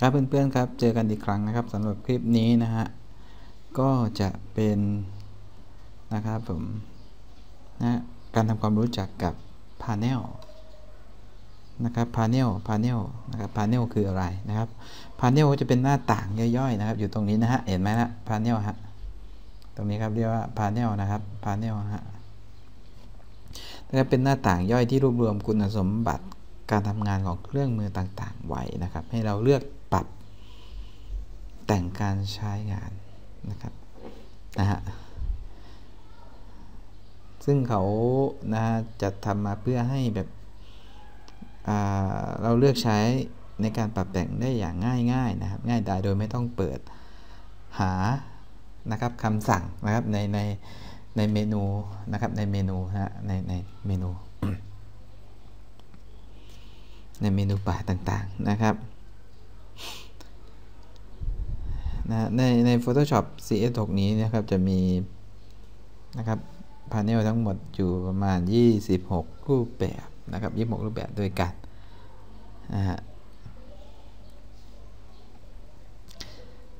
ครับเพื่อนๆครับเจอกันอีกครั้งนะครับสำหรับคลิปนี้นะฮะก็จะเป็นนะครับผมนะการทำความรู้จักกับ Panel นะครับ Panel Panel นะครับ Panel คืออะไรนะครับ Panel จะเป็นหน้าต่างย่อยๆนะครับ อยู่ตรงนี้นะฮะเห็นไหมนะ Panel ฮะตรงนี้ครับเรียกว่า Panel นะครับ Panel ฮะนะครับเป็นหน้าต่างย่อยที่รวบรวมคุณสมบัติ การทำงานของเครื่องมือต่างๆ ไว้นะครับ ให้เราเลือกปรับแต่งการใช้งานนะครับนะฮะซึ่งเขานะจะทำมาเพื่อให้แบบเราเลือกใช้ในการปรับแต่งได้อย่างง่ายๆนะครับ ง่ายดายโดยไม่ต้องเปิดหานะครับคำสั่งนะครับในในในเมนูนะครับในเมนูฮะในในเมนู ในเมนูป่าต่างๆนะครับนะในใน Photoshop CS6 นี้นะครับจะมีนะครับพาเนลทั้งหมดอยู่ประมาณ 26 รูปแบบนะครับ 26 รูปแบบด้วยกันนะฮะ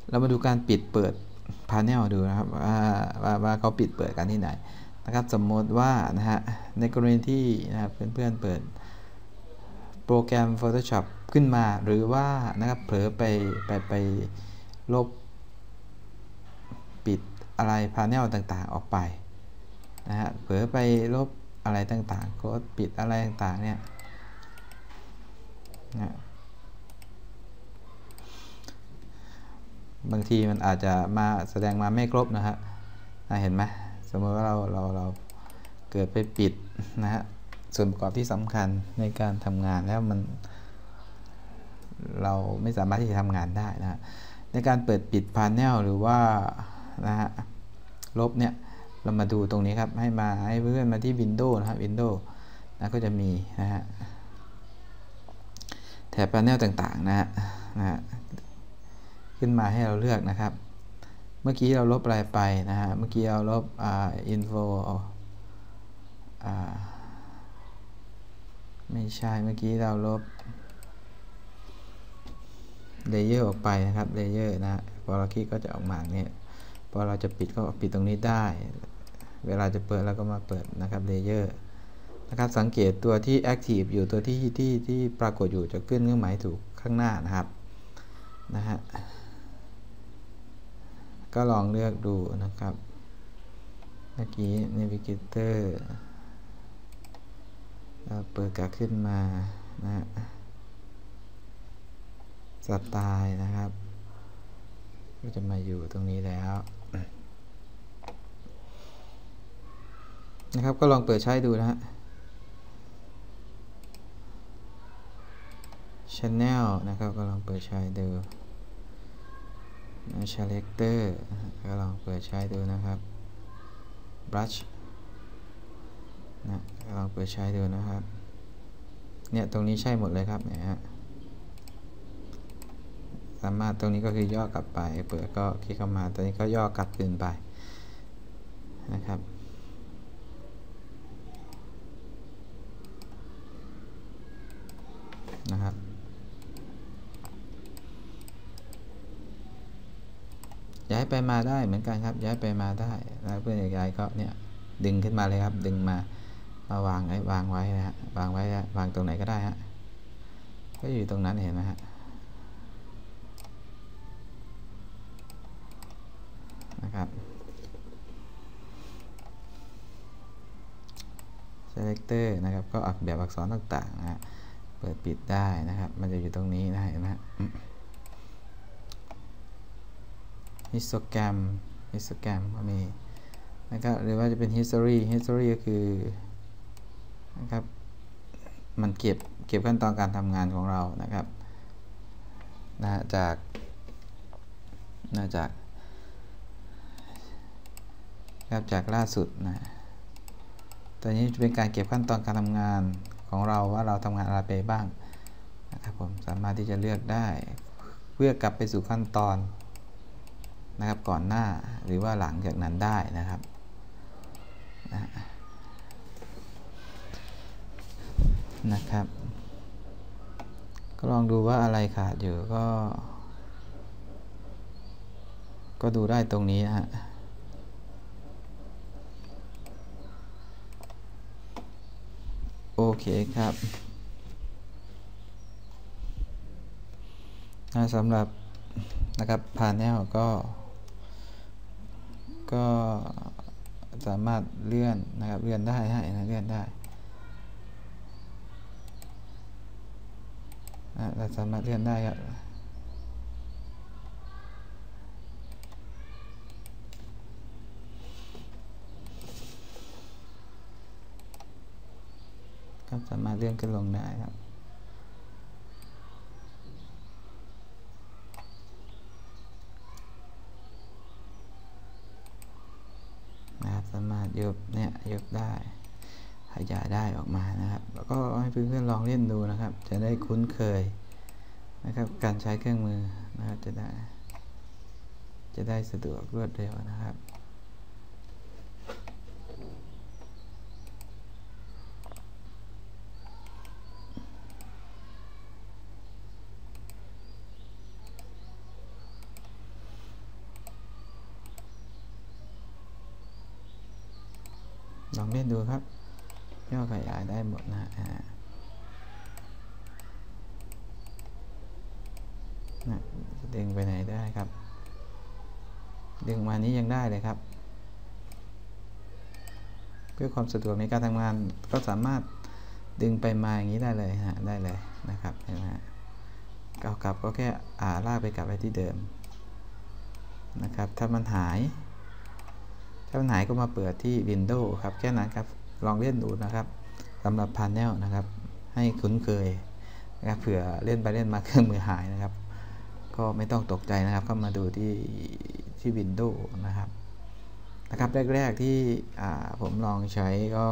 เรามาดูการปิดเปิดพาเนลดูนะครับว่าว่าว่าเขาปิดเปิดกันที่ไหนนะครับสมมติว่านะฮะในกรณีที่นะครับเพื่อนๆเปิด โปรแกรม Photoshop ขึ้นมาหรือว่านะครับเผลอไปไปไปลบปิดอะไรพาเนลต่างๆออกไปนะฮะเผลอไปลบอะไรต่างๆโค้ดปิดอะไรต่างๆเนี่ยนะบางทีมันอาจจะมาแสดงมาไม่ครบนะฮะเห็นไหมสมมติว่าเราเราเราเกิดไปปิดนะฮะ ส่วนประกอบที่สำคัญในการทำงานแล้วมัน เราไม่สามารถที่จะทำงานได้นะในการเปิดปิดพาร์เนลหรือว่านะฮะลบเนี่ยเรามาดูตรงนี้ครับ ให้มาให้เพื่อนมาที่ Windows นะครับ Windows นะก็จะมีนะฮะแถบพาร์เนลต่างๆนะฮะนะฮะขึ้นมาให้เราเลือกนะครับ เมื่อกี้เราลบอะไรไปนะฮะเมื่อกี้เราลบอ่า info อ่า ไม่ใช่เมื่อกี้เราลบเลเยอร์ออกไปนะครับเลเยอร์นะพอเราคลิกก็จะออกมาเนี่ยพอเราจะปิดก็ปิดตรงนี้ได้ เวลาจะเปิดเราก็มาเปิดนะครับเลเยอร์นะครับสังเกตตัวที่ Active อยู่ตัวที่ที่ที่ปรากฏอยู่จะขึ้นเครื่องหมายถูกข้างหน้านะครับนะฮะก็ลองเลือกดูนะครับ เมื่อกี้ Navigator เปิดกาขึ้นมานะฮะสไตล์นะครับ ก็จะมาอยู่ตรงนี้แล้วนะครับก็ลองเปิดใช้ดูนะฮะ Channel นะครับก็ลองเปิดใช้ดูนะ Selector ก็ลองเปิดใช้ดูนะครับ Brush นะลองเปิดใช้ดูนะครับ เนี่ยตรงนี้ใช่หมดเลยครับเนี่ยฮะสามารถตรงนี้ก็คือย่อกลับไป เปิดก็คลิกเข้ามาตอนนี้ก็ย่อกลับคืนไปนะครับนะครับ ย้ายไปมาได้เหมือนกันครับ ย้ายไปมาได้แล้วเพื่อนย้ายก็เนี่ยดึงขึ้นมาเลยครับ ดึงมา มาวางไว้วางไว้นะฮะวางไว้วางตรงไหนก็ได้ฮะก็อยู่ตรงนั้นเห็นไหมฮะนะครับ selector นะครับก็อักแบบอักษรต่างๆนะฮะเปิดปิดได้นะครับ มันจะอยู่ตรงนี้นะเห็นไหมฮะ histogram histogram ก็มีนะครับหรือว่าจะเป็น history history ก็คือ นะครับ มันเก็บเก็บขั้นตอนการทำงานของเรานะครับนะจากนะจากครับจากล่าสุดนะตอนนี้จะเป็นการเก็บขั้นตอนการทำงานของเราว่าเราทำงานอะไรไปบ้างนะครับผมสามารถที่จะเลือกได้ เพื่อกลับไปสู่ขั้นตอนนะครับก่อนหน้าหรือว่าหลังจากนั้นได้นะครับนะ นะครับ ก็ลองดูว่าอะไรขาดอยู่ก็ ก็ดูได้ตรงนี้ฮะโอเคครับสำหรับนะครับพาแนลก็ ก็สามารถเลื่อนนะครับเลื่อนได้ให้นะเลื่อนได้ เราสามารถเลื่อนได้ครับครับสามารถเลื่อนขึ้นลงได้ครับนะครับสามารถยกเนี่ยยกได้ ขยายได้ออกมานะครับ แล้วก็ให้เพื่อนๆลองเล่นดูนะครับ จะได้คุ้นเคยนะครับ การใช้เครื่องมือนะครับจะได้ จะได้สะดวกรวดเร็วนะครับลองเล่นดูครับ ย่อขยายได้หมดนะฮะนะดึงไปไหนได้ครับ ดึงมานี้ยังได้เลยครับ เพื่อความสะดวกในการทำงานก็สามารถดึงไปมาอย่างนี้ได้เลยฮะได้เลยนะครับเห็นไหมเก่ากลับก็แค่อ่าลากไปกลับไปที่เดิมนะครับ ถ้ามันหาย ถ้ามันหายก็มาเปิดที่ Windows ครับ แค่นั้นครับ ลองเล่นดูนะครับสำหรับ Panel นะครับ ให้คุ้นเคยนะครับเผื่อเล่นไปเล่นมาเครื่องมือหายนะครับ ก็ไม่ต้องตกใจนะครับเข้ามาดูที่ที่ Windows นะครับนะครับแรก ๆที่ผมลองใช้ก็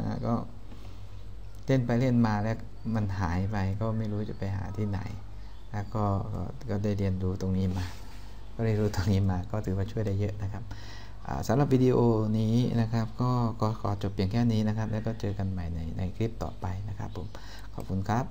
นะก็เล่นไปเล่นมาแล้วมันหายไปก็ไม่รู้จะไปหาที่ไหน แล้วก็ก็ได้เรียนรู้ตรงนี้มา ก็ได้รู้ตรงนี้มาก็ถือว่าช่วยได้เยอะนะครับ สำหรับวิดีโอนี้นะครับ ก็ขอจบเพียงแค่นี้นะครับ แล้วก็เจอกันใหม่ในในคลิปต่อไปนะครับผม ขอบคุณครับ